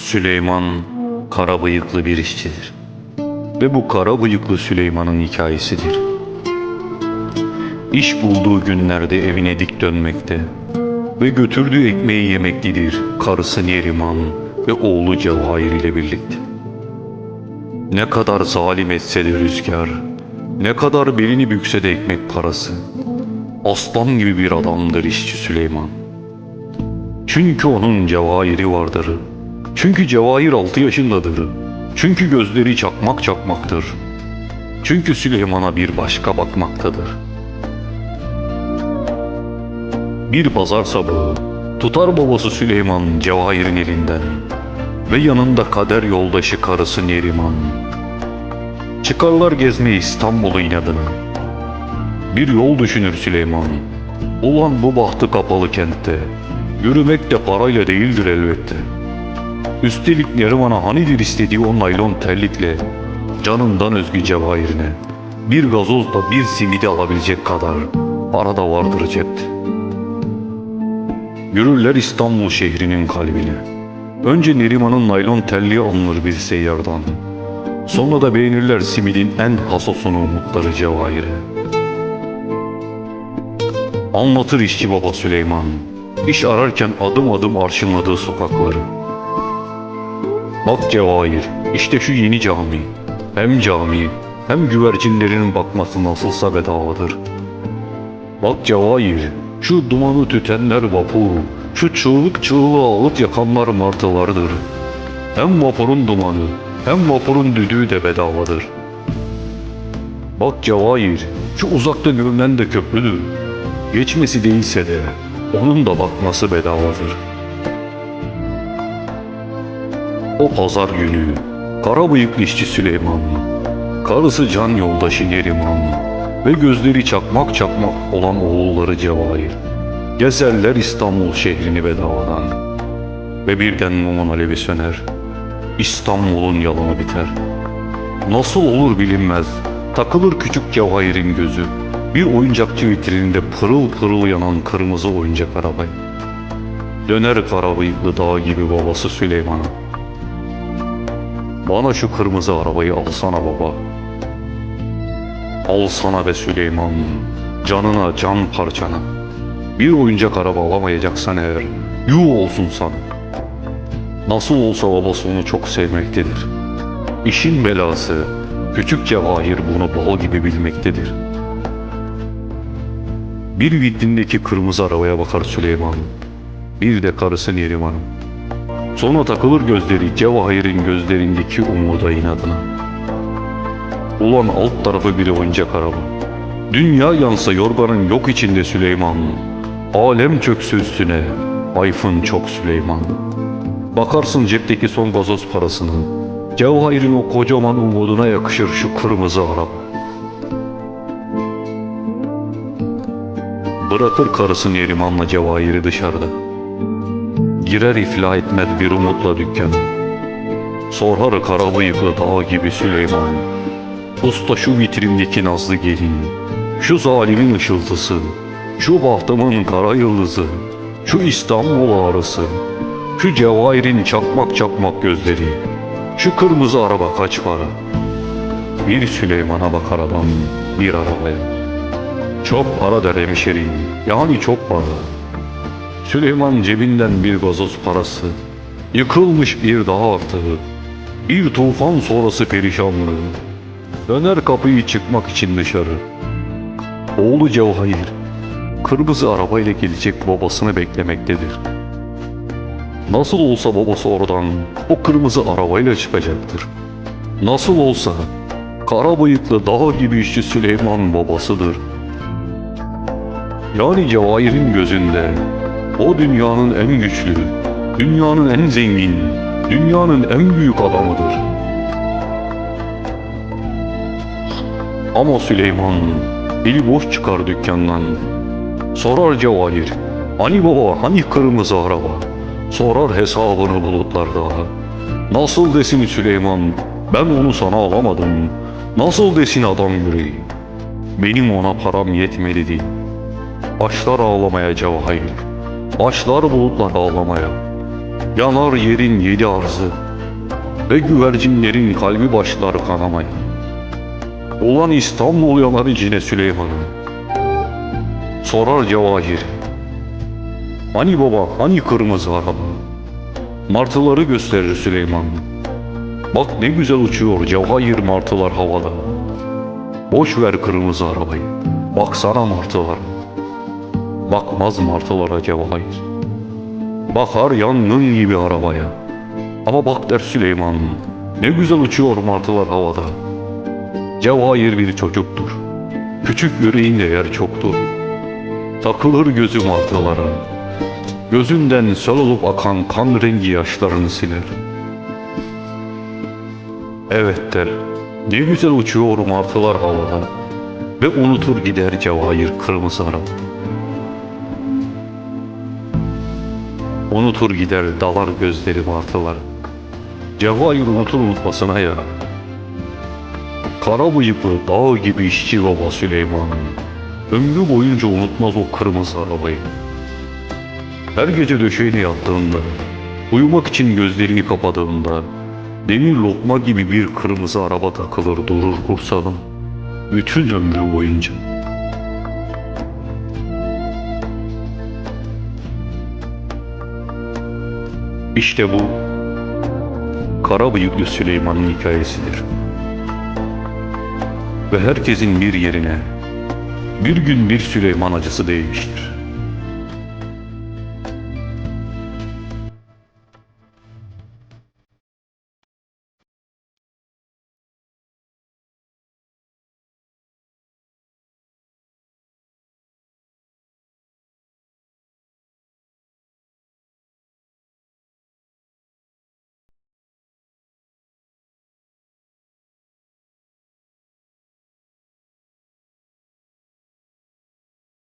Süleyman kara bıyıklı bir işçidir. Ve bu kara bıyıklı Süleyman'ın hikayesidir. İş bulduğu günlerde evine dik dönmekte ve götürdüğü ekmeği yemeklidir karısı Neriman ve oğlu Cevahir ile birlikte. Ne kadar zalim etse de rüzgar, ne kadar belini bükse de ekmek parası. Aslan gibi bir adamdır işçi Süleyman. Çünkü onun cevahiri vardır. Çünkü cevahir altı yaşındadır. Çünkü gözleri çakmak çakmaktır. Çünkü Süleyman'a bir başka bakmaktadır. Bir pazar sabahı tutar babası Süleyman Cevahir'in elinden ve yanında kader yoldaşı karısı Neriman. Çıkarlar gezmeye İstanbul'u inadına. Bir yol düşünür Süleyman. Ulan bu bahtı kapalı kentte. Yürümek de parayla değildir elbette. Üstelik Neriman'a hanidir istediği o naylon terlikle canından özgü cevahirine bir gazozla bir simidi alabilecek kadar para da vardır cepte. Yürürler İstanbul şehrinin kalbine. Önce Neriman'ın naylon terliği alınır bir seyyardan. Sonra da beğenirler simidin en hasosunu umutları cevahire. Anlatır işçi baba Süleyman. İş ararken adım adım arşınladığı sokakları. Bak Cevahir, işte şu yeni cami. Hem cami, hem güvercinlerin bakması nasılsa bedavadır. Bak Cevahir, şu dumanı tütenler vapur, şu çığlık çığlığa ağıt yakanlar martılardır. Hem vapurun dumanı, hem vapurun düdüğü de bedavadır. Bak Cevahir, şu uzakta görünen de köprüdür. Geçmesi değilse de onun da bakması bedavadır. O pazar günü kara bıyıklı işçi Süleyman, karısı can yoldaşı Neriman ve gözleri çakmak çakmak olan oğulları Cevahir gezerler İstanbul şehrini bedavadan. Ve birden mumun alevi söner, İstanbul'un yalanı biter. Nasıl olur bilinmez, takılır küçük Cevahir'in gözü, bir oyuncakçı vitrininde pırıl pırıl yanan kırmızı oyuncak arabaya. Döner kara bıyıklı dağ gibi babası Süleyman'a. Bana şu kırmızı arabayı alsana baba. Alsana be Süleyman, canına can parçana. Bir oyuncak araba alamayacaksan eğer, yuh olsun sana. Nasıl olsa babası onu çok sevmektedir. İşin belası, küçük cevahir bunu bal gibi bilmektedir. Bir vitrindeki kırmızı arabaya bakar Süleyman. Bir de karısı Neriman'ın. Sonra takılır gözleri Cevahir'in gözlerindeki umuda inadına. Ulan alt tarafı bir oyuncak araba. Dünya yansa yorganın yok içinde Süleyman. Alem çökse üstüne. Ayfın çok Süleyman. Bakarsın cepteki son gazoz parasını. Cevahir'in o kocaman umuduna yakışır şu kırmızı araba. Bırakır karısı Neriman'la Cevahir'i dışarıda. Girer iflah etmez bir umutla dükkan. Sorar kara bıyıklı dağ gibi Süleyman. Usta şu vitrindeki nazlı gelin. Şu zalimin ışıltısı. Şu bahtımın kara yıldızı. Şu İstanbul ağrısı. Şu Cevahir'in çakmak çakmak gözleri. Şu kırmızı araba kaç para? Bir Süleyman'a bakar adam bir arabaya. Çok para der hemşerim. Yani çok para. Süleyman cebinden bir gazoz parası. Yıkılmış bir dağ artığı. Bir tufan sonrası perişanlığı. Döner kapıyı çıkmak için dışarı. Oğlu Cevahir, kırmızı arabayla gelecek babasını beklemektedir. Nasıl olsa babası oradan o kırmızı arabayla çıkacaktır. Nasıl olsa kara bıyıklı dağ gibi işçi Süleyman babasıdır. Yani Cevahir'in gözünde o dünyanın en güçlü, dünyanın en zengin, dünyanın en büyük adamıdır. Ama Süleyman eli boş çıkar dükkandan. Sorar Cevahir, hani baba hani kırmızı araba? Sorar hesabını bulutlarda. Nasıl desin Süleyman, ben onu sana alamadım. Nasıl desin adam yüreği? Benim ona param yetmedi değil. Başlar ağlamaya Cevahir. Başlar bulutlar ağlamaya. Yanar yerin yedi arzı Ve güvercinlerin kalbi başlar kanamaya. Olan İstanbul yanar içine Süleyman'ın. Sorar Cevahir Hani baba hani kırmızı araba? Martıları gösterir Süleyman. Bak ne güzel uçuyor Cevahir martılar havada. Boş ver kırmızı arabayı. Baksana martılar Bakmaz martılara Cevahir. Bakar yangın gibi arabaya. Ama bak der Süleyman Ne güzel uçuyor martılar havada. Cevahir bir çocuktur. Küçük yüreğinde yer çoktur. Takılır gözü martılara. Gözünden söl olup akan kan rengi yaşlarını siler. Evet der Ne güzel uçuyor martılar havada. Ve unutur gider Cevahir kırmızı araba Unutur gider dalar gözleri martılar. Cevahir unutur unutmasına ya. Kara bıyıklı dağ gibi işçi baba Süleyman. Ömrü boyunca unutmaz o kırmızı arabayı. Her gece döşeğine yattığında Uyumak için gözlerini kapadığında Demir lokma gibi bir kırmızı araba takılır durur kursağın Bütün ömrü boyunca İşte bu Kara bıyıklı Süleyman'ın hikayesidir. Ve herkesin bir yerine bir gün bir Süleyman acısı değmiştir.